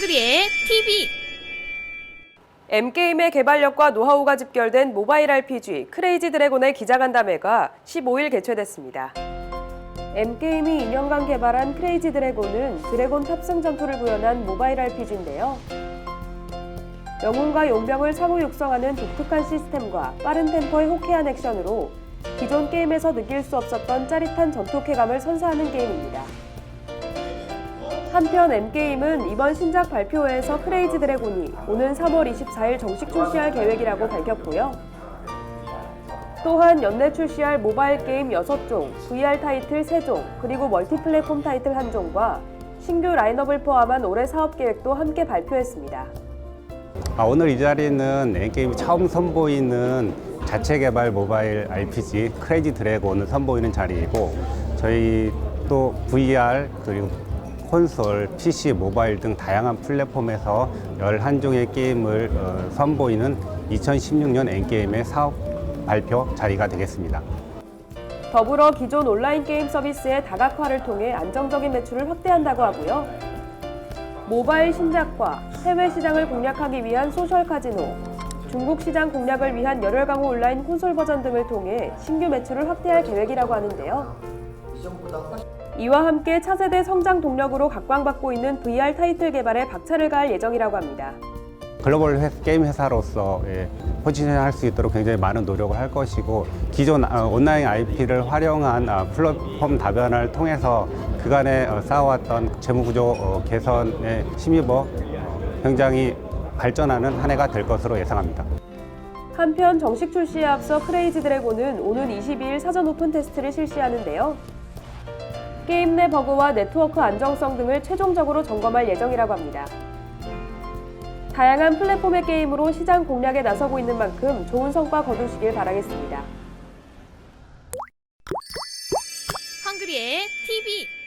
헝그리의 TV M게임의 개발력과 노하우가 집결된 모바일 RPG 크레이지 드래곤의 기자간담회가 15일 개최됐습니다. M게임이 2년간 개발한 크레이지 드래곤은 드래곤 탑승 전투를 구현한 모바일 RPG인데요. 영웅과 용병을 상호 육성하는 독특한 시스템과 빠른 템포의 호쾌한 액션으로 기존 게임에서 느낄 수 없었던 짜릿한 전투 쾌감을 선사하는 게임입니다. 한편 M게임은 이번 신작 발표회에서 크레이지 드래곤이 오는 3월 24일 정식 출시할 계획이라고 밝혔고요. 또한 연내 출시할 모바일 게임 6종, VR 타이틀 3종, 그리고 멀티플랫폼 타이틀 1종과 신규 라인업을 포함한 올해 사업 계획도 함께 발표했습니다. 아, 오늘 이 자리는 N게임이 처음 선보이는 자체 개발 모바일 RPG 크레이지 드래곤을 선보이는 자리이고 저희 또 VR 그리고 콘솔, PC, 모바일 등 다양한 플랫폼에서 11종의 게임을 어, 선보이는 2016년 N게임의 사업 발표 자리가 되겠습니다. 더불어 기존 온라인 게임 서비스의 다각화를 통해 안정적인 매출을 확대한다고 하고요. 모바일 신작과 해외 시장을 공략하기 위한 소셜 카지노, 중국 시장 공략을 위한 열혈 강호 온라인 콘솔 버전 등을 통해 신규 매출을 확대할 계획이라고 하는데요. 이와 함께 차세대 성장 동력으로 각광받고 있는 VR 타이틀 개발에 박차를 가할 예정이라고 합니다. 글로벌 회- 게임 회사로서 예, 포지션할 수 있도록 굉장히 많은 노력을 할 것이고 기존 아, 온라인 IP를 활용한 아, 플랫폼 다변화를 통해서 그간에 어, 쌓아왔던 재무구조 어, 개선에 힘입어 굉장히 발전하는 한 해가 될 것으로 예상합니다. 한편 정식 출시에 앞서 크레이지 드래곤은 오는 22일 사전 오픈 테스트를 실시하는데요. 게임 내 버그와 네트워크 안정성 등을 최종적으로 점검할 예정이라고 합니다. 다양한 플랫폼의 게임으로 시장 공략에 나서고 있는 만큼 좋은 성과 거두시길 바라겠습니다. 헝그리의 TV